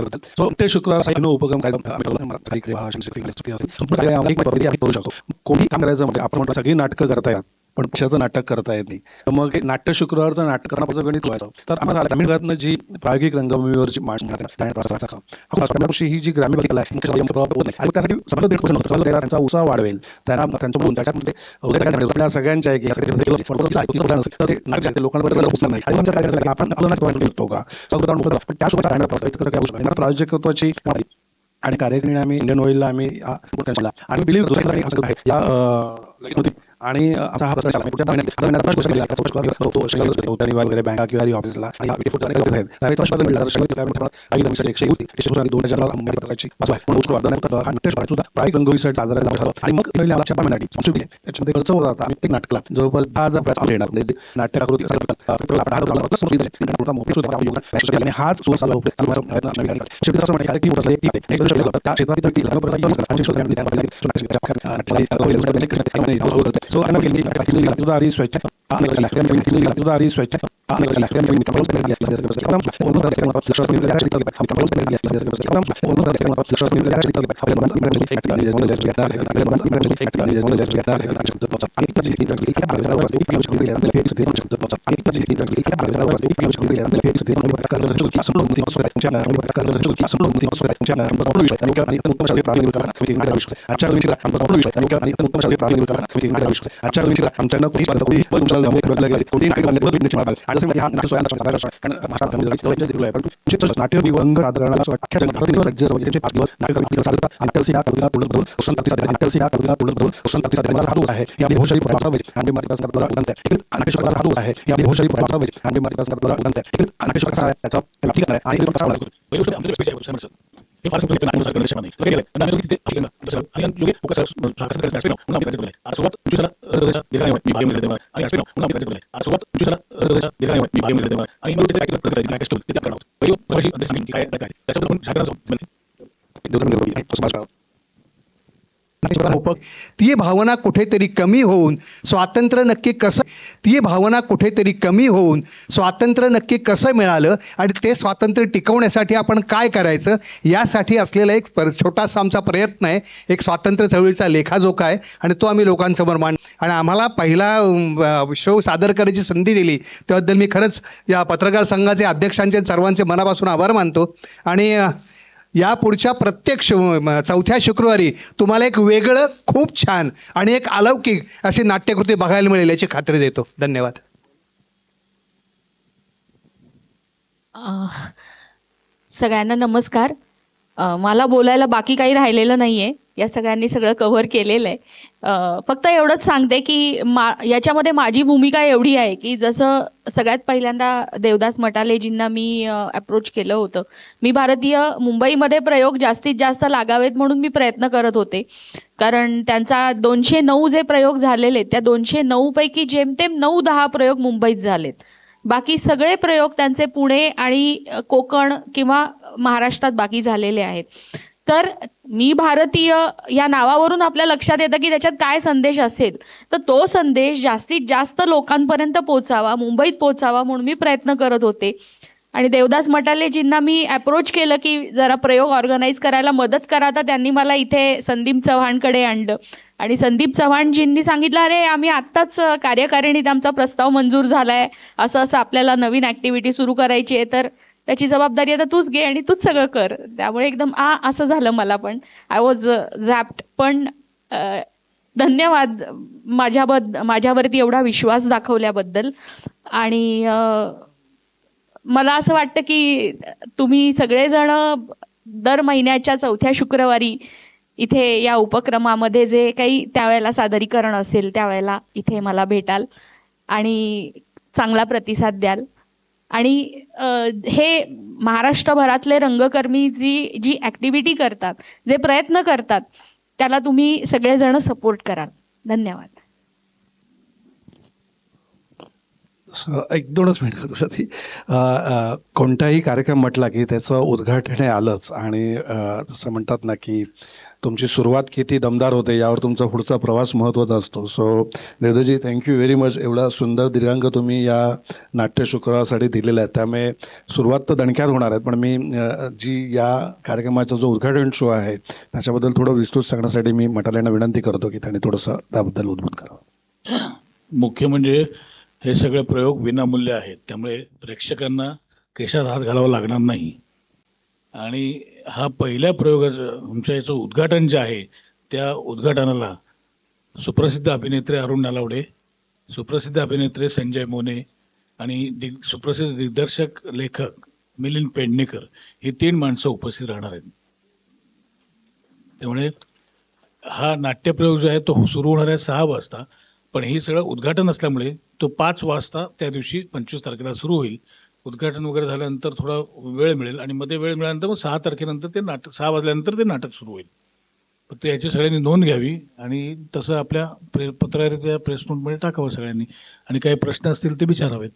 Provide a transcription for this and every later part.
करतात सो ते शुक्रवार साई नो उपक्रम काय आम्ही ठरवलं, करू शकतो कोणी काम करायचं म्हणजे आपण म्हणतो सगळी नाटकं करता येतात पण पक्षाचं नाटक करता येत नाही तर मग हे नाट्य शुक्रवारचं नाटक करण्यापासून गणित व्हायचं तर आम्हाला ग्रामीण भागातनं जी प्रायोगिक रंगभूमीवरची माणसं ही जी ग्रामीण आहे, त्यासाठी त्यांचा उत्साह वाढवेल त्यांना त्यांचं बोलून त्याच्यामध्ये सगळ्यांच्या आहे की यासाठी नाही आणि म्हणजे आपण का पण त्यासोबत प्रायोजकत्वाची आणि कार्यकारिणी आम्ही इंडियन ऑइलला आम्ही आणि बिलीव्ह आहे या आणि वगैरे बँका किंवा ऑफिसला आणि मग त्याच्यामध्ये खर्च होता आम्ही नाटकला जवळपास दहा हजार रुपयाचा येणार हाच झाला त्या टीम आहे. परत योगदान आणि शेवटी आम्ही त्या पाहिजे. सो नाट्य शिकवण्याच्या नाट्यामध्ये, अं, पहिल्या गोष्टी म्हणजे कृती करणे, अं, होतं. सो आम्ही केली की practice केली. सुद्धा आधी स्वेच्छा आम्ही केला. त्यामुळे practice केली. सुद्धा आधी स्वेच्छा आम्ही केला. त्यामुळे मी कंपाऊंड केली. लक्षात ठेवलं. पूर्ण लक्षात ठेवलं. लक्षात ठेवलं. लक्षात ठेवलं. आम्ही कंपाऊंड केली. लक्षात ठेवलं. पूर्ण लक्षात ठेवलं. लक्षात ठेवलं. लक्षात ठेवलं. आपल्या मनात आजच्या दिवशी आपण कोणी स्पर्धा कोणी तुमच्या जाऊन कोणी नाही करणार बदल निश्चित आणि जसं हा नाट्य सोया नाटक सादर कारण भाषा कमी झाली तेव्हा दिलं आहे. पण निश्चितच नाट्य विवंग सादरणाला अख्ख्या जगात राज्य राज्याचे पाच दिवस नाटक कविता सादर नाट्यसी ह्या कविता पूर्ण करून कुशल तक्ती नाट्यसी ह्या कविता पूर्ण करून कुशल तक्ती सादर हा आहे. ही आपली भूषणी प्रभाव आणि माझी पासून आपल्याला विनंती आहे. नाट्य शोधा हा आहे. ही आपली भूषणी प्रभाव आणि माझी पासून आपल्याला विनंती आहे. नाट्य शोधा आहे. त्याचा त्याला ठीक आहे आणि कसा लागतो पहिली गोष्ट आमच्या स्पेशल आहे समजलं. हे फार सिंपल नाही करण्याच्या देशामध्ये लगे गेलं पण आम्ही तिथे असले ना जसं आणि आम्ही लोक फोकस राखस करत असतो म्हणून आम्ही त्याच्याकडे आता सुरुवात तुझ्याला हृदयाच्या दीर्घाने मी भाग्य मिळते तेव्हा आणि असतो म्हणून आम्ही त्याच्याकडे आता सुरुवात तुझ्याला हृदयाच्या दीर्घाने मी भाग्य मिळते तेव्हा आणि मग त्याच्या ऍक्टिव्ह प्रगती काय कष्ट ते करणार पहिली प्रवासी अध्यक्ष सांगेन की काय काय त्याच्याबद्दल पण झाकरा ती भावना कुठेतरी कमी होऊन स्वातंत्र्य नक्की कसं ती भावना कुठेतरी कमी होऊन स्वातंत्र्य नक्की कसं मिळालं आणि ते स्वातंत्र्य टिकवण्यासाठी आपण काय करायचं यासाठी असलेला एक छोटासा आमचा प्रयत्न आहे. एक स्वातंत्र्य चळवळीचा लेखाजोखा आहे आणि तो आम्ही लोकांसमोर मांड आणि आम्हाला पहिला शो सादर करायची संधी दिली. त्याबद्दल मी खरंच या पत्रकार संघाचे अध्यक्षांचे सर्वांचे मनापासून आभार मानतो. आणि या पुढच्या प्रत्येक शु चौथ्या शुक्रवारी तुम्हाला एक वेगळं खूप छान आणि एक अलौकिक अशी नाट्यकृती बघायला मिळेल याची खात्री देतो. धन्यवाद. सगळ्यांना नमस्कार. मला बोलायला बाकी काही राहिलेलं नाहीये. या सगळ्यांनी सगळं कव्हर केलेलं आहे फक्त एवढंच सांगते की मा याच्यामध्ये माझी भूमिका एवढी आहे की जसं सगळ्यात पहिल्यांदा देवदास मटालेजींना मी अप्रोच केलं होतं. मी भारतीय मुंबईमध्ये प्रयोग जास्तीत जास्त लागावेत म्हणून मी प्रयत्न करत होते. कारण त्यांचा दोनशे नऊ जे प्रयोग झालेले त्या दोनशे नऊ पैकी जेमतेम नऊ दहा प्रयोग मुंबईत झालेत. बाकी सगळे प्रयोग त्यांचे पुणे आणि कोकण किंवा महाराष्ट्रात बाकी झालेले आहेत. तर मी भारतीय या नावावरून आपल्या लक्षात येतं की त्याच्यात काय संदेश असेल. तर तो संदेश जास्तीत जास्त लोकांपर्यंत पोचावा मुंबईत पोचावा म्हणून मी प्रयत्न करत होते. आणि देवदास मटालेजींना मी अप्रोच केलं की जरा प्रयोग ऑर्गनाईज करायला मदत करा. तर त्यांनी मला इथे संदीप चव्हाणकडे आणलं. आणि संदीप चव्हाणजींनी सांगितलं अरे आम्ही आत्ताच कार्यकारिणीत आमचा प्रस्ताव मंजूर झालाय. असं असं आपल्याला नवीन ऍक्टिव्हिटी सुरू करायची आहे. तर त्याची जबाबदारी आता तूच घे आणि तूच सगळं कर. त्यामुळे एकदम आ असं झालं मला पण. आय वॉज झॅप्ट पण धन्यवाद माझ्याबद माझ्यावरती एवढा विश्वास दाखवल्याबद्दल. आणि मला असं वाटतं की तुम्ही सगळेजण दर महिन्याच्या चौथ्या शुक्रवारी इथे या उपक्रमामध्ये जे काही त्यावेळेला सादरीकरण असेल त्यावेळेला इथे मला भेटाल आणि चांगला प्रतिसाद द्याल. आणि हे महाराष्ट्रभरातले रंगकर्मी जी जी ऍक्टिव्हिटी करतात जे प्रयत्न करतात त्याला तुम्ही सगळेजण सपोर्ट कराल. धन्यवाद. एक दोनच मिनिटं कोणताही कार्यक्रम म्हटला की त्याचं उद्घाटन हे आलंच आणि जसं म्हणतात ना की तुमची सुरुवात किती दमदार होते यावर तुमचा पुढचा प्रवास महत्त्वाचा असतो. So Devdaji thank you very much एवढा सुंदर दीर्घांक तुम्ही या नाट्य शुक्रवारासाठी दिलेला आहे त्यामुळे सुरुवात तर दणक्यात होणार आहे पण मी जी या कार्यक्रमाचा जो उद्घाटन शो आहे त्याच्याबद्दल थोडं विस्तृत सांगण्यासाठी मी मटाल्यांना विनंती करतो की त्यांनी थोडंसं त्याबद्दल उद्भूत करावं. मुख्य म्हणजे हे सगळे प्रयोग विनामूल्य आहेत त्यामुळे प्रेक्षकांना केशात हात घालावा लागणार नाही. आणि हा पहिल्या प्रयोगाचं तुमच्या याचं उद्घाटन जे आहे त्या उद्घाटनाला सुप्रसिद्ध अभिनेत्री अरुण नलावडे सुप्रसिद्ध अभिनेत्री संजय मोने आणि दिग सुप्रसिद्ध दिग्दर्शक लेखक मिलिंद पेडणेकर ही तीन माणसं उपस्थित राहणार आहेत. त्यामुळे हा नाट्यप्रयोग जो आहे तो सुरू होणार आहे सहा वाजता पण हे सगळं उद्घाटन असल्यामुळे तो पाच वाजता त्या दिवशी पंचवीस तारखेला सुरू होईल. उद्घाटन वगैरे झाल्यानंतर थोडा वेळ मिळेल आणि मध्ये वेळ मिळाल्यानंतर मग सहा तारखेनंतर ते नाटक सहा वाजल्यानंतर ते नाटक सुरू होईल. फक्त याची सगळ्यांनी नोंद घ्यावी आणि तसं आपल्या प्रे पत्रकारित्या प्रेस नोटमध्ये टाकावं सगळ्यांनी. आणि काही प्रश्न असतील ते विचारावेत.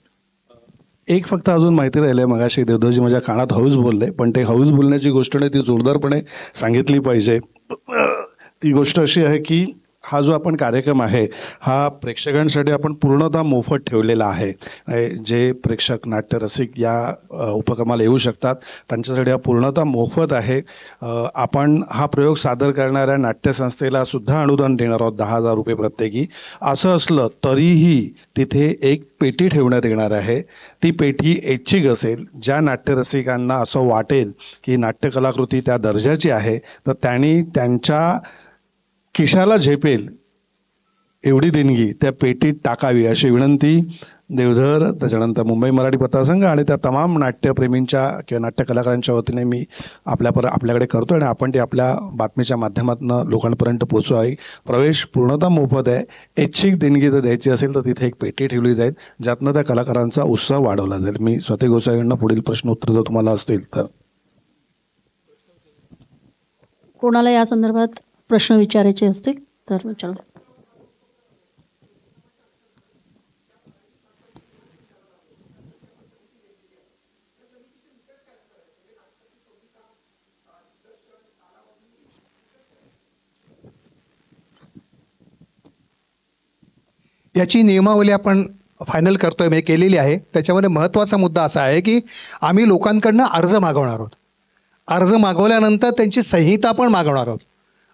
एक फक्त अजून माहिती राहिली आहे मगाशी. देवदाजी माझ्या कानात हौस बोलले पण ते हौस बोलण्याची गोष्ट नाही ती जोरदारपणे सांगितली पाहिजे. ती गोष्ट अशी आहे की हा जो आपण कार्यक्रम आहे हा प्रेक्षकांसाठी आपण पूर्णतः मोफत ठेवलेला आहे. जे प्रेक्षक नाट्यरसिक या उपक्रमाला येऊ शकतात त्यांच्यासाठी हा पूर्णतः मोफत आहे. आपण हा प्रयोग सादर करणाऱ्या नाट्यसंस्थेला सुद्धा अनुदान देणार आहोत दहा हजार रुपये प्रत्येकी. असं असलं तरीही तिथे एक पेटी ठेवण्यात येणार आहे. ती पेटी ऐच्छिक असेल ज्या नाट्यरसिकांना असं वाटेल की नाट्यकलाकृती त्या दर्जाची आहे तर त्यांनी त्यांच्या किशाला झेपेल एवढी देणगी त्या पेटीत टाकावी अशी विनंती देवधर त्याच्यानंतर मुंबई मराठी पत्रसंघ आणि त्या तमाम नाट्यप्रेमींच्या किंवा नाट्य कलाकारांच्या वतीने मी आपल्यापर आपल्याकडे करतो आणि आपण ते आपल्या बातमीच्या माध्यमातून लोकांपर्यंत पोचवावी प्रवेश पूर्णतः मोफत आहे. ऐच्छिक देणगी जर द्यायची असेल तर तिथे एक पेटी ठेवली जाईल ज्यातनं त्या कलाकारांचा उत्साह वाढवला जाईल. मी स्वतः गोसाईंना पुढील प्रश्न उत्तर जर तुम्हाला असतील तर. कोणाला या संदर्भात? प्रश्न विचारायचे असतील तर विचारू याची नियमावली आपण फायनल करतोय म्हणजे केलेली आहे. त्याच्यामध्ये महत्त्वाचा मुद्दा असा आहे की आम्ही लोकांकडनं अर्ज मागवणार आहोत. अर्ज मागवल्यानंतर त्यांची संहिता पण मागवणार आहोत.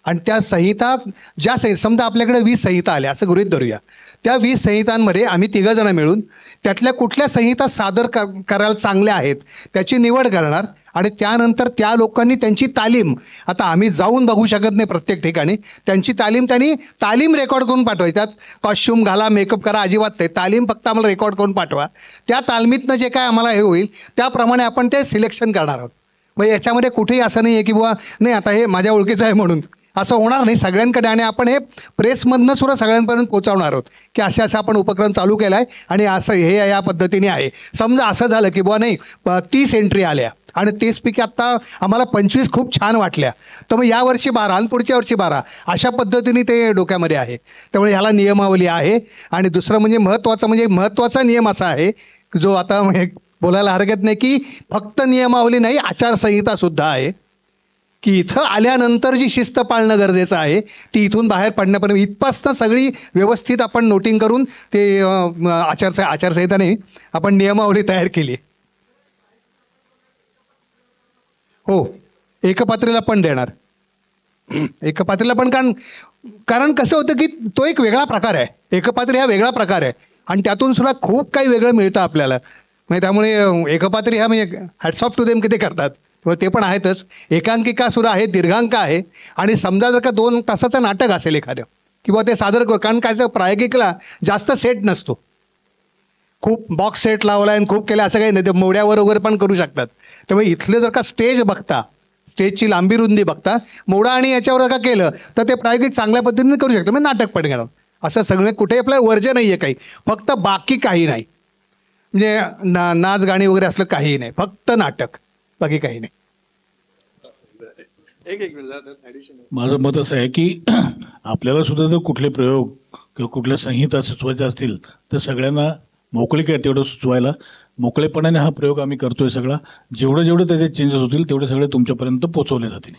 आणि त्या संहिता ज्या संहि समजा आपल्याकडे वीस संहिता आल्या असं गृहित धरूया. त्या वीस संहितांमध्ये आम्ही तिघंजणं मिळून त्यातल्या कुठल्या संहिता सादर करायला चांगल्या आहेत त्याची निवड करणार आणि त्यानंतर त्या लोकांनी त्यांची तालीम आता आम्ही जाऊन बघू शकत नाही प्रत्येक ठिकाणी त्यांची तालीम त्यांनी तालीम रेकॉर्ड करून पाठवायची त्यात कॉस्ट्युम घाला मेकअप करा अजिबात नाही. तालीम फक्त आम्हाला रेकॉर्ड करून पाठवा. त्या तालमीतनं जे काय आम्हाला हे होईल त्याप्रमाणे आपण ते सिलेक्शन करणार आहोत. मग याच्यामध्ये कुठेही असं नाही आहे की बुवा नाही आता हे माझ्या ओळखीचं आहे म्हणून. असं होणार नाही. सगळ्यांकडे आणि आपण हे प्रेसमधनं सुद्धा सगळ्यांपर्यंत पोहोचवणार आहोत की असे असं आपण उपक्रम चालू केला आहे आणि असं हे या पद्धतीने आहे. समजा असं झालं की बुवा नाही तीस एंट्री आल्या आणि तीसपैकी आत्ता आम्हाला पंचवीस खूप छान वाटल्या. तर मग यावर्षी बारा आणि पुढच्या वर्षी बारा अशा पद्धतीने ते डोक्यामध्ये आहे. त्यामुळे ह्याला नियमावली आहे. आणि दुसरं म्हणजे महत्त्वाचं म्हणजे महत्त्वाचा नियम असा आहे जो आता म्हणजे बोलायला हरकत नाही की फक्त नियमावली नाही आचारसंहिता सुद्धा आहे. की इथं आल्यानंतर जी शिस्त पाळणं गरजेचं आहे ती इथून बाहेर पडण्यापर्यंत इथपासनं सगळी व्यवस्थित आपण नोटिंग करून ते आचारसं आचारसंहिताने आपण नियमावली तयार केली हो एकपात्रीला पण देणार. एकपात्रीला पण कारण कारण कसं होतं की तो एक वेगळा प्रकार आहे. एकपात्री हा वेगळा प्रकार आहे. आणि त्यातून सुद्धा खूप काही वेगळं मिळतं आपल्याला. म्हणजे त्यामुळे एकपात्री हा म्हणजे हॅट्सऑफ टू देम किती करतात. ते पण आहेतच. एकांकिका सुद्धा आहे दीर्घांक आहे. आणि समजा जर का दोन तासाचं नाटक असेल एखादं किंवा ते सादर करू कारण काय प्रायोगिकला जास्त सेट नसतो. खूप बॉक्स सेट लावला आणि खूप केलं असं काही नाही. ते मोड्यावर वगैरे पण करू शकतात. त्यामुळे इथले जर का स्टेज बघता स्टेजची लांबी रुंदी बघता मोडा आणि याच्यावर जर का केलं तर ते प्रायोगिक चांगल्या पद्धतीने करू शकतो. म्हणजे नाटक पण घेणार. असं सगळं कुठे आपलं वर्ज नाही आहे काही. फक्त बाकी काही नाही. म्हणजे ना नाच गाणी वगैरे असलं काही नाही. फक्त नाटक. बाकी काही नाही. माझं मत असं आहे की आपल्याला सुद्धा जर कुठले प्रयोग किंवा कुठल्या संहिता सुचवायच्या असतील तर सगळ्यांना मोकळीक आहे तेवढं सुचवायला. मोकळेपणाने हा प्रयोग आम्ही करतोय सगळा. जेवढं जेवढं त्याचे चेंजेस होतील तेवढे सगळे तुमच्यापर्यंत पोहोचवले जातील.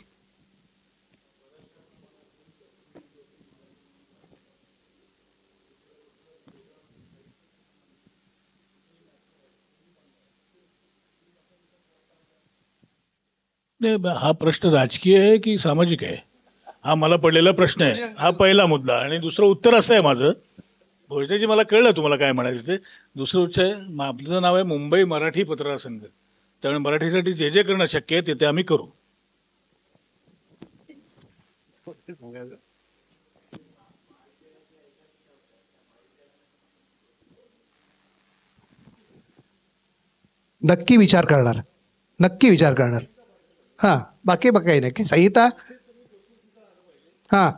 नाही हा प्रश्न राजकीय आहे की सामाजिक आहे? हा मला पडलेला प्रश्न आहे. हा पहिला मुद्दा. आणि दुसरं उत्तर असं आहे माझं. भोजनेजी मला कळलं तुम्हाला काय म्हणायचं ते. दुसरं उच्च आहे आपलं नाव आहे मुंबई मराठी पत्रकार संघ. त्यामुळे मराठीसाठी जे जे करणं शक्य आहे ते ते आम्ही करू. नक्की विचार करणार. नक्की विचार करणार. हां बाकी बघ काही नाही. की संहिता? हां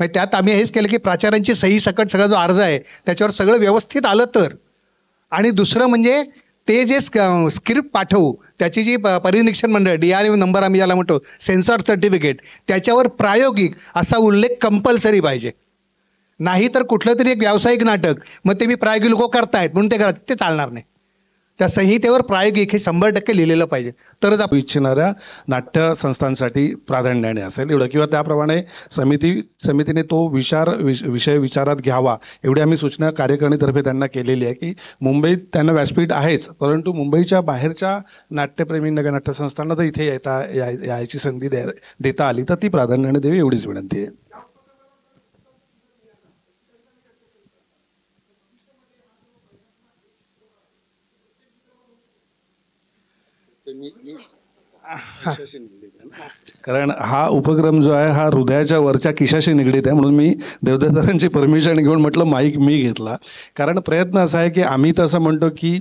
मग त्यात आम्ही हेच केलं की प्राचार्यांची सही सकट सगळा जो अर्ज आहे त्याच्यावर सगळं व्यवस्थित आलं तर. आणि दुसरं म्हणजे ते जे स्क्रिप्ट पाठवू त्याची जी प- परिनिरीक्षण मंडळ डी आर नंबर आम्ही ज्याला म्हणतो सेन्सॉर सर्टिफिकेट त्याच्यावर प्रायोगिक असा उल्लेख कंपल्सरी पाहिजे. नाही तर कुठलं तरी एक व्यावसायिक नाटक मग ते मी प्रायोगिक लोक करतायत म्हणून ते करत ते चालणार नाही. त्या संहितेवर प्रायोगिक हे शंभर टक्के लिहिलेलं पाहिजे. तरच आपण इच्छिणाऱ्या नाट्य संस्थांसाठी प्राधान्याने असेल. एवढं किंवा त्याप्रमाणे समिती समितीने तो विचार विष- विषय विचारात घ्यावा. एवढी आम्ही सूचना कार्यकारिणीतर्फे त्यांना केलेली आहे की मुंबईत त्यांना व्यासपीठ आहेच परंतु मुंबईच्या बाहेरच्या नाट्यप्रेमींना नगर नाट्यसंस्थांना जर इथे येता याय- यायची संधी द्या- देता आली तर ती प्राधान्याने द्यावी एवढीच विनंती आहे. feminista कारण हा उपक्रम जो आहे हा हृदयाच्या वरच्या किशाशी निगडीत आहे. म्हणून मी देवदत्तांची परमिशन घेऊन म्हटलं माईक मी घेतला. कारण प्रयत्न असा आहे की आम्ही तसं म्हणतो की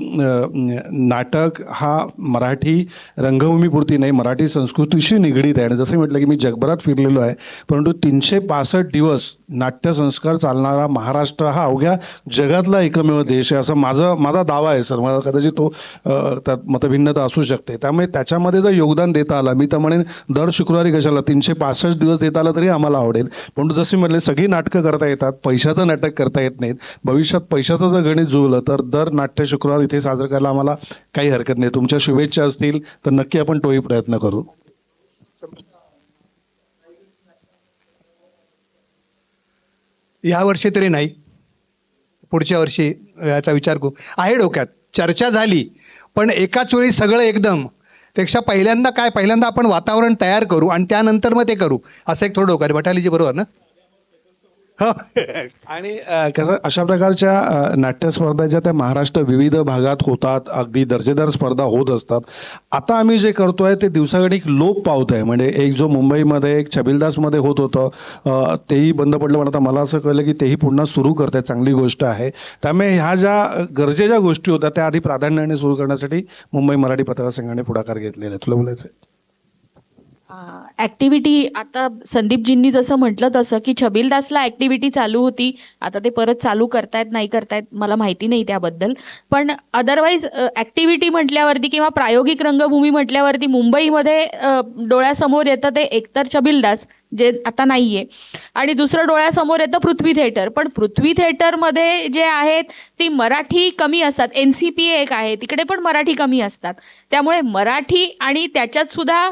नाटक हा मराठी रंगभूमीपुरती नाही मराठी संस्कृतीशी निगडीत आहे. आणि जसं म्हटलं की मी जगभरात फिरलेलो आहे परंतु तीनशे पासष्ट दिवस नाट्यसंस्कार चालणारा महाराष्ट्र हा अवघ्या जगातला एकमेव देश आहे असं माझं माझा दावा आहे सर. मला कदाचित तो त्यात मतभिन्नता असू शकते. त्यामुळे त्याच्यामध्ये जर योगदान देता आला. मी तर म्हणेन दर शुक्रवारी कशाला तीनशे पासष्ट दिवस देता आला तरी आम्हाला आवडेल. पण जसे म्हटले सगळी नाटकं करता येतात पैशाचं नाटक करता येत नाहीत. भविष्यात पैशाचं जर गणित जुळलं तर दर नाट्य शुक्रवार इथे साजरं करायला आम्हाला काही हरकत नाही. तुमच्या शुभेच्छा असतील तर नक्की आपण तोही प्रयत्न करू. या वर्षी तरी नाही. पुढच्या वर्षी याचा विचार करू. आहे डोक्यात. चर्चा झाली पण एकाच वेळी सगळं एकदम पेक्षा पहिल्यांदा काय? पहिल्यांदा आपण वातावरण तयार करू आणि त्यानंतर मग ते करू. असं एक थोडं डोकं आहे. बटालीजी बरोबर ना? आणि अ, कसं अशा प्रकारच्या अ, नाट्यस्पर्धा ज्या त्या महाराष्ट्र विविध भागात होतात अगदी दर्जेदार स्पर्धा होत असतात. आता आम्ही जे करतोय ते दिवसागणिक लोप पावत आहे म्हणजे एक जो मुंबईमध्ये एक छबिलदासमध्ये होत होतं तेही बंद पडलं. पण आता मला असं कळलं की तेही पुन्हा सुरू करतायत. चांगली गोष्ट आहे. त्यामुळे ह्या ज्या गरजेच्या गोष्टी होत्या त्या आधी प्राधान्याने सुरू करण्यासाठी मुंबई मराठी पत्रकार संघाने पुढाकार घेतलेला आहे. तुला बोलायचं आहे? ऍक्टिव्हिटी आता संदीपजींनी जसं म्हटलं तसं की छबिलदासला ऍक्टिव्हिटी चालू होती. आता ते परत चालू करतायत नाही करतायत मला माहिती नाही त्याबद्दल. पण अदरवाईज ऍक्टिव्हिटी म्हटल्यावरती किंवा प्रायोगिक रंगभूमी म्हटल्यावरती मुंबईमध्ये डोळ्यासमोर येतं ते एकतर छबिलदास जे आता नाहीये. आणि दुसरं डोळ्यासमोर येतं पृथ्वी थिएटर पण पृथ्वी थिएटरमध्ये जे आहेत ती मराठी कमी असतात. एन सी पी एक आहे. तिकडे पण मराठी कमी असतात. त्यामुळे मराठी आणि त्याच्यात सुद्धा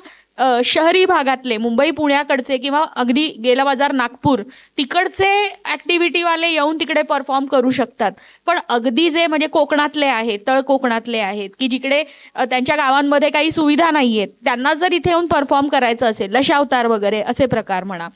शहरी भागातले मुंबई पुण्याकडचे किंवा अगदी गेला बाजार नागपूर तिकडचे ऍक्टिव्हिटी वाले येऊन तिकडे परफॉर्म करू शकतात. पण अगदी जे म्हणजे कोकणातले आहेत तळ कोकणातले आहेत की जिकडे त्यांच्या गावांमध्ये काही सुविधा नाहीयेत त्यांना जर इथे येऊन परफॉर्म करायचं असेल दशावतार वगैरे असे प्रकार म्हणा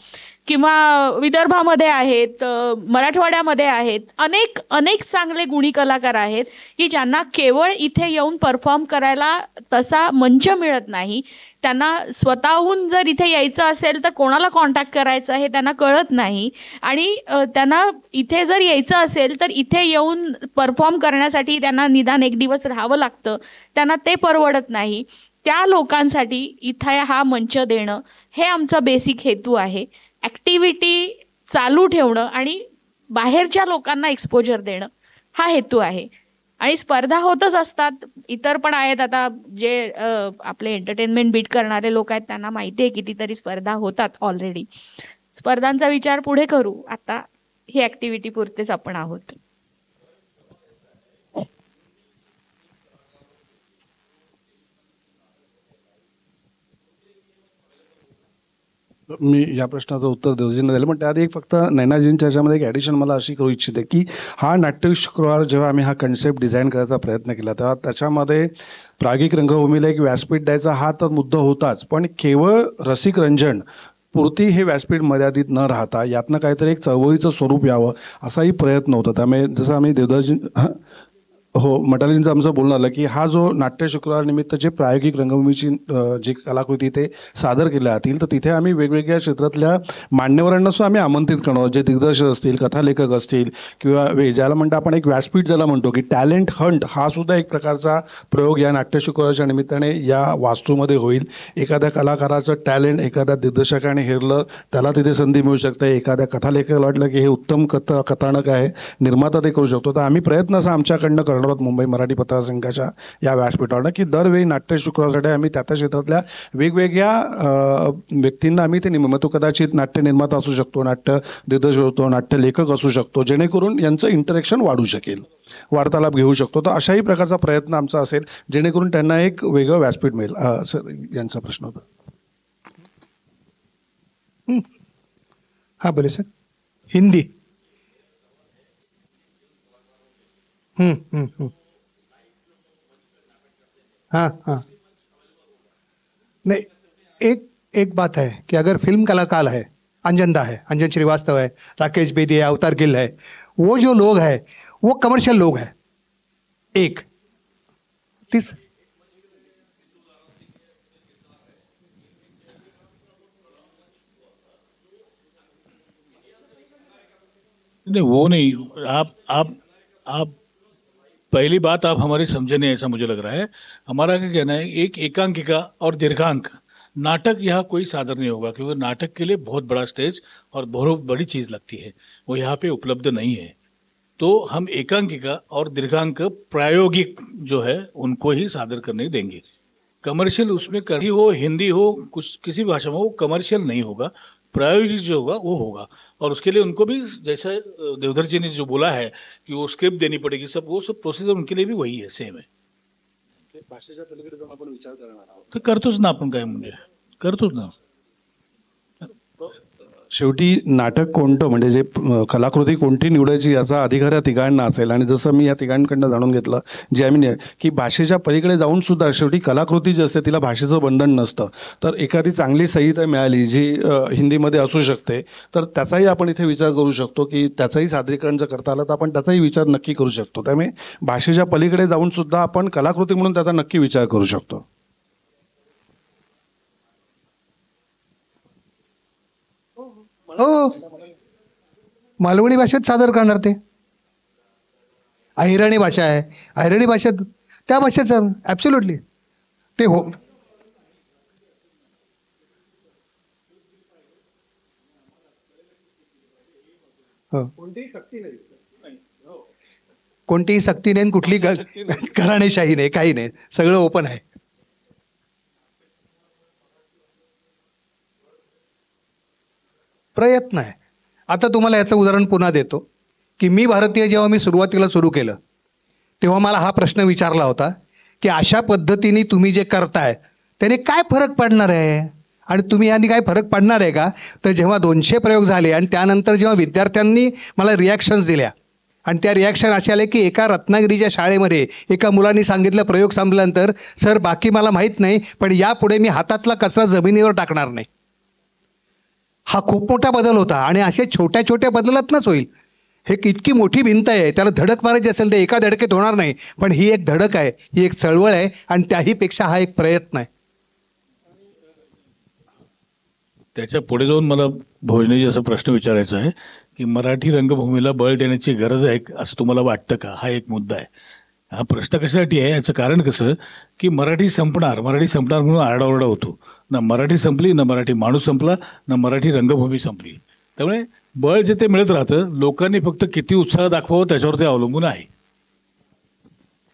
किंवा विदर्भामध्ये आहेत मराठवाड्यामध्ये आहेत अनेक अनेक चांगले गुणी कलाकार आहेत की ज्यांना केवळ इथे येऊन परफॉर्म करायला तसा मंच मिळत नाही त्यांना स्वतःहून जर इथे यायचं असेल तर कोणाला कॉन्टॅक्ट करायचं हे त्यांना कळत नाही. आणि त्यांना इथे जर यायचं असेल तर इथे येऊन परफॉर्म करण्यासाठी त्यांना निदान एक दिवस राहावं लागतं. त्यांना ते परवडत नाही. त्या लोकांसाठी इथे हा मंच देणं हे आमचा बेसिक हेतू आहे. ॲक्टिव्हिटी चालू ठेवणं आणि बाहेरच्या लोकांना एक्सपोजर देणं हा हेतू आहे. आणि स्पर्धा होतच असतात. इतर पण आहेत. आता जे आपले एंटरटेनमेंट बीट करणारे लोक आहेत त्यांना माहिती आहे कितीतरी स्पर्धा होतात ऑलरेडी स्पर्धांचा विचार पुढे करू. आता ही ऍक्टिव्हिटी पुरतेच आपण आहोत. मी या प्रश्नाचं उत्तर देवजींना दिलं पण त्याआधी एक फक्त नैनाजींच्या ह्याच्यामध्ये एक ॲडिशन मला अशी करू इच्छिते की हा नाट्य जेव्हा आम्ही हा कन्सेप्ट डिझाईन करायचा प्रयत्न केला तेव्हा त्याच्यामध्ये प्रागिक रंगभूमीला एक व्यासपीठ द्यायचा हा तर मुद्दा होताच. पण केवळ रसिक रंजन पुरती हे व्यासपीठ मर्यादित न राहता यातनं काहीतरी एक चळवळीचं स्वरूप यावं असाही प्रयत्न होता. त्यामुळे जसं आम्ही देवदाजी हो मटालींचं आमचं बोलणं आलं की हा जो नाट्य शुक्रवार निमित्त जे प्रायोगिक रंगभूमीची जी कलाकृती ते सादर केल्या जातील तर तिथे आम्ही वेगवेगळ्या क्षेत्रातल्या मान्यवरांना सुद्धा आम्ही आमंत्रित करणार जे दिग्दर्शक असतील कथालेखक असतील किंवा वे- ज्याला म्हणतो आपण एक व्यासपीठ ज्याला म्हणतो की टॅलेंट हंट हा सुद्धा एक प्रकारचा प्रयोग या नाट्य शुक्रवारच्या निमित्ताने या वास्तूमध्ये होईल. एखाद्या कलाकाराचं टॅलेंट एखाद्या दिग्दर्शकाने हेरलं त्याला तिथे संधी मिळू शकते. एखाद्या कथालेखकाला वाटलं की हे उत्तम कथा कथानक आहे निर्माता ते करू शकतो. तर आम्ही प्रयत्न असा आमच्याकडनं करणार आहोत मुंबई मराठी पत्रसंघाच्या या व्यासपीठावर. की दरवेळी नाट्य शुक्रवारसाठी आम्ही त्या त्या क्षेत्रातल्या वेगवेगळ्या व्यक्तींना आम्ही ते निम तो कदाचित नाट्य निर्माता असू शकतो नाट्य दिग्दर्शक होतो नाट्य लेखक असू शकतो जेणेकरून यांचं इंटरेक्शन वाढू शकेल वार्तालाप घेऊ शकतो. तर अशाही प्रकारचा प्रयत्न आमचा असेल जेणेकरून त्यांना एक वेगळं व्यासपीठ मिळेल. सर यांचा प्रश्न होता. हा बोले सर. हिंदी. हम्म हम्म हम्म। हाँ हाँ। नहीं, एक एक बात है कि अगर फ़िल्म कलाकार है अंजनदा है, अंजन श्रीवास्तव है, राकेश बेदी है अवतार गिल है, वो जो लोग हैं, वो कमर्शियल लोग हैं। एक, तीस। नहीं, वो नहीं। आप आप आप पहली बात आप हमारी समझे नहीं, ऐसा मुझे लग रहा है। हमारा क्या कहना है, एक एकांकिका और दीर्घांक, नाटक यहाँ कोई साधन नहीं होगा, क्योंकि नाटक के लिए बहुत बड़ा स्टेज और बहुत बड़ी चीज़ लगती है, वो यहाँ पे उपलब्ध नहीं है। तो हम एकांकिका और दीर्घांक प्रायोगिक जो है, उनको ही सादर करने देंगे। कमर्शियल उसमें कभी हो, हिंदी हो, कुछ, किसी भाषा में वो कमर्शियल नहीं होगा। प्रायोगिक जो होगा वो होगा। और उसके लिए उनको भी जैसे देवधर जी ने जो बोला है कि वो स्क्रिप्ट देनी पड़ेगी सब वो सब प्रोसीजर उनके लिए भी वही है सेम है। तर करतोच ना आपण काय म्हणजे करतोच ना शेवटी नाटक कोणतं? म्हणजे जे कलाकृती कोणती निवडायची याचा अधिकार या तिघांना असेल. आणि जसं मी या तिघांकडनं जाणून घेतलं जे आम्ही की भाषेच्या पलीकडे जाऊन सुद्धा शेवटी कलाकृती जी असते तिला भाषेचं बंधन नसतं. तर एखादी चांगली संहिता मिळाली जी हिंदीमध्ये असू शकते तर त्याचाही आपण इथे विचार करू शकतो की त्याचंही सादरीकरण जर करता आलं तर आपण त्याचाही विचार नक्की करू शकतो. त्यामुळे भाषेच्या पलीकडे जाऊन सुद्धा आपण कलाकृती म्हणून त्याचा नक्की विचार करू शकतो. हो. मालवणी भाषेत सादर करणार ते. अहिराणी भाषा आहे. अहिराणी भाषेत त्या भाषेचं ॲब्सोल्युटली ते हो. हो. कोणतीही सक्ती नाही. कुठली घराणेशाही नाही काही नाही. सगळं ओपन आहे. प्रयत्न आहे. आता तुम्हाला याचं उदाहरण पुन्हा देतो की मी भारतीय जेव्हा मी सुरुवातीला सुरू केलं तेव्हा मला हा प्रश्न विचारला होता की अशा पद्धतीने तुम्ही जे करताय त्याने काय फरक पडणार आहे? आणि तुम्ही यांनी काय फरक पडणार आहे का? तर जेव्हा दोनशे प्रयोग झाले आणि त्यानंतर जेव्हा विद्यार्थ्यांनी मला रिॲक्शन्स दिल्या आणि त्या रिॲक्शन असे आले की एका रत्नागिरीच्या शाळेमध्ये एका मुलांनी सांगितलं प्रयोग संपल्यानंतर सर बाकी मला माहीत नाही पण यापुढे मी हातातला कचरा जमिनीवर टाकणार नाही. हा खूप मोठा बदल होता आणि असे छोट्या छोट्या बदलातनच होईल. हे इतकी मोठी भिंत आहे त्याला धडक मारायची असेल तर एका धडकेत होणार नाही पण ही एक धडक आहे ही एक चळवळ आहे आणि त्याही पेक्षा हा एक प्रयत्न आहे. त्याच्या पुढे जाऊन मला भोजनेजी असा प्रश्न विचारायचा आहे की मराठी रंगभूमीला बळ देण्याची गरज आहे असं तुम्हाला वाटतं का? हा एक मुद्दा आहे. हा प्रश्न कशासाठी आहे? याचं कारण कसं की मराठी संपणार मराठी संपणार म्हणून आरडाओरडा होतो. ना मराठी संपली ना मराठी माणूस संपला ना मराठी रंगभूमी संपली. त्यामुळे बळ जे ते मिळत राहतं लोकांनी फक्त किती उत्साह दाखवावं त्याच्यावर ते अवलंबून आहे.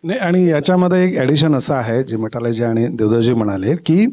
नाही आणि याच्यामध्ये एक ॲडिशन असं आहे जे मटालाजी आणि देवदाजी म्हणाले की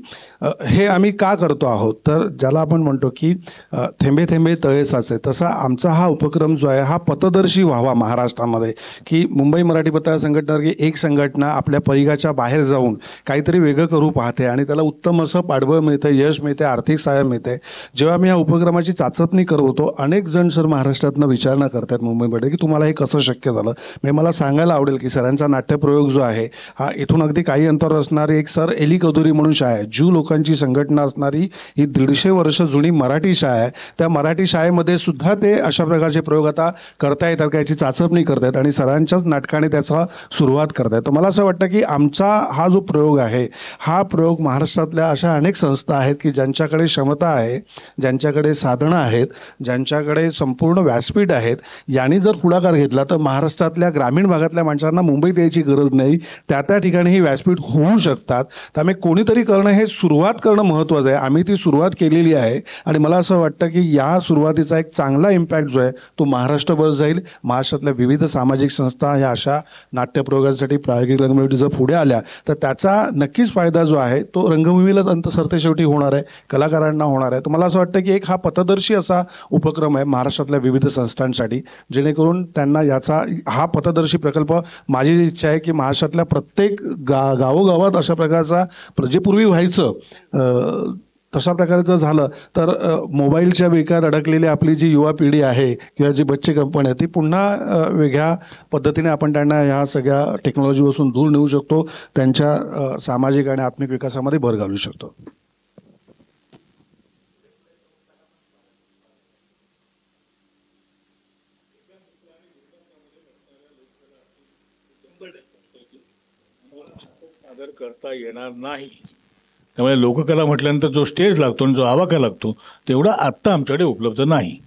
अ, हे आम्ही का करतो आहोत? तर ज्याला आपण म्हणतो की अ, थेंबे थेंबे तळे साचे. तसा आमचा हा उपक्रम जो आहे हा पथदर्शी व्हावा महाराष्ट्रामध्ये. की मुंबई मराठी पत्रकार संघटना एक संघटना आपल्या परिघाच्या बाहेर जाऊन काहीतरी वेगळं करू पाहते आणि त्याला उत्तम असं पाठबळ मिळतं यश मिळते आर्थिक सहाय्य मिळते. जेव्हा मी या उपक्रमाची चाचपणी करवतो अनेक जण सर महाराष्ट्रातनं विचारणा करतात मुंबईमध्ये की तुम्हाला हे कसं शक्य झालं? म्हणजे मला सांगायला आवडेल की सरांचा नाट्यप्रयोग जो आहे हा इथून अगदी काही अंतर असणारी एक सर एली कदुरी म्हणून शाळा आहे. ज्यू लोकांची संघटना असणारी ही दीडशे वर्ष जुनी मराठी शाळा आहे. त्या मराठी शाळेमध्ये सुद्धा ते अशा प्रकारचे प्रयोग आता करता येतात का याची चाचपणी करतायत आणि सरांच्याच नाटकाने त्याचा सुरुवात करतायत तर मला असं वाटतं की आमचा हा जो प्रयोग आहे हा प्रयोग महाराष्ट्रातल्या अशा अनेक संस्था आहेत की ज्यांच्याकडे क्षमता आहे ज्यांच्याकडे साधनं आहेत ज्यांच्याकडे संपूर्ण व्यासपीठ आहेत यांनी जर पुढाकार घेतला तर महाराष्ट्रातल्या ग्रामीण भागातल्या माणसांना मुंबईत यायची गरज नाही. त्या त्या ठिकाणी ही व्यासपीठ होऊ शकतात. त्यामुळे कोणीतरी करणं हे सुरुवात करणं महत्त्वाचं आहे. आम्ही ती सुरुवात केलेली आहे. आणि मला असं वाटतं की या सुरुवातीचा एक चांगला इम्पॅक्ट जो आहे तो महाराष्ट्रभर जाईल. महाराष्ट्रातल्या विविध सामाजिक संस्था ह्या अशा नाट्यप्रयोगांसाठी प्रायोगिक रंगभूमी जर पुढे आल्या. तर त्याचा नक्कीच फायदा जो आहे तो रंगभूमीलाच अंत सरते शेवटी होणार आहे. कलाकारांना होणार आहे. तर मला असं वाटतं की एक हा पथदर्शी असा उपक्रम आहे महाराष्ट्रातल्या विविध संस्थांसाठी जेणेकरून त्यांना याचा हा पथदर्शी प्रकल्प माझी इच्छा आहे की महाराष्ट्रातल्या प्रत्येक गा गावोगावात अशा प्रकारचा प्रजेपूर्वी जे पूर्वी व्हायचं तशा प्रकारे जर झालं तर मोबाईलच्या विकात अडकलेली आपली जी युवा पिढी आहे किंवा जी बच्चे कंपनी आहे ती पुन्हा वेगळ्या पद्धतीने आपण त्यांना ह्या सगळ्या टेक्नॉलॉजीपासून दूर नेऊ शकतो त्यांच्या सामाजिक आणि आत्मिक विकासामध्ये भर घालू शकतो सादर करता येणार नाही. त्यामुळे लोककला म्हटल्यानंतर जो स्टेज लागतो आणि जो आवाका लागतो तेवढा आत्ता आमच्याकडे उपलब्ध नाही.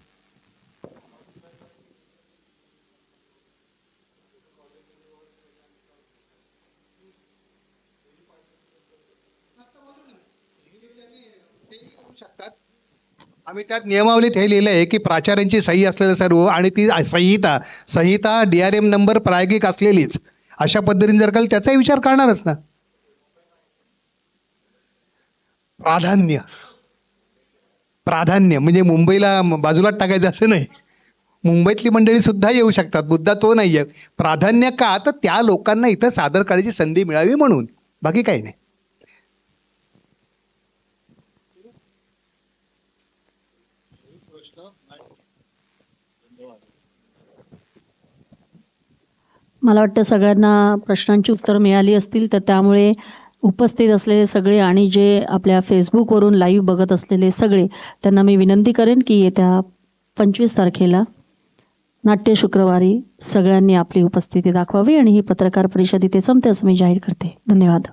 आम्ही त्यात नियमावलीत हे लिहिलं आहे की प्राचार्यांची सही असलेलं सर्व आणि ती संहिता संहिता डी आर एम नंबर प्रायोगिक असलेलीच. अशा पद्धतीने जर का त्याचाही विचार करणारच ना. प्राधान्य. प्राधान्य. म्हणजे मुंबईला बाजूला टाकायचं असं नाही. मुंबईतली मंडळी सुद्धा येऊ शकतात. मुद्दा तो नाही आहे प्राधान्य का? तर त्या लोकांना इथं सादर करायची संधी मिळावी म्हणून. बाकी काही नाही. मला वाटतं सगळ्यांना प्रश्नांची उत्तर मिळाली असतील तर त्यामुळे उपस्थित असलेले सगळे आणि जे आपल्या फेसबुकवरून लाईव्ह बघत असलेले सगळे त्यांना मी विनंती करेन की येत्या पंचवीस तारखेला नाट्य शुक्रवारी सगळ्यांनी आपली उपस्थिती दाखवावी आणि ही पत्रकार परिषद इथे संपते असं मी जाहीर करते. धन्यवाद.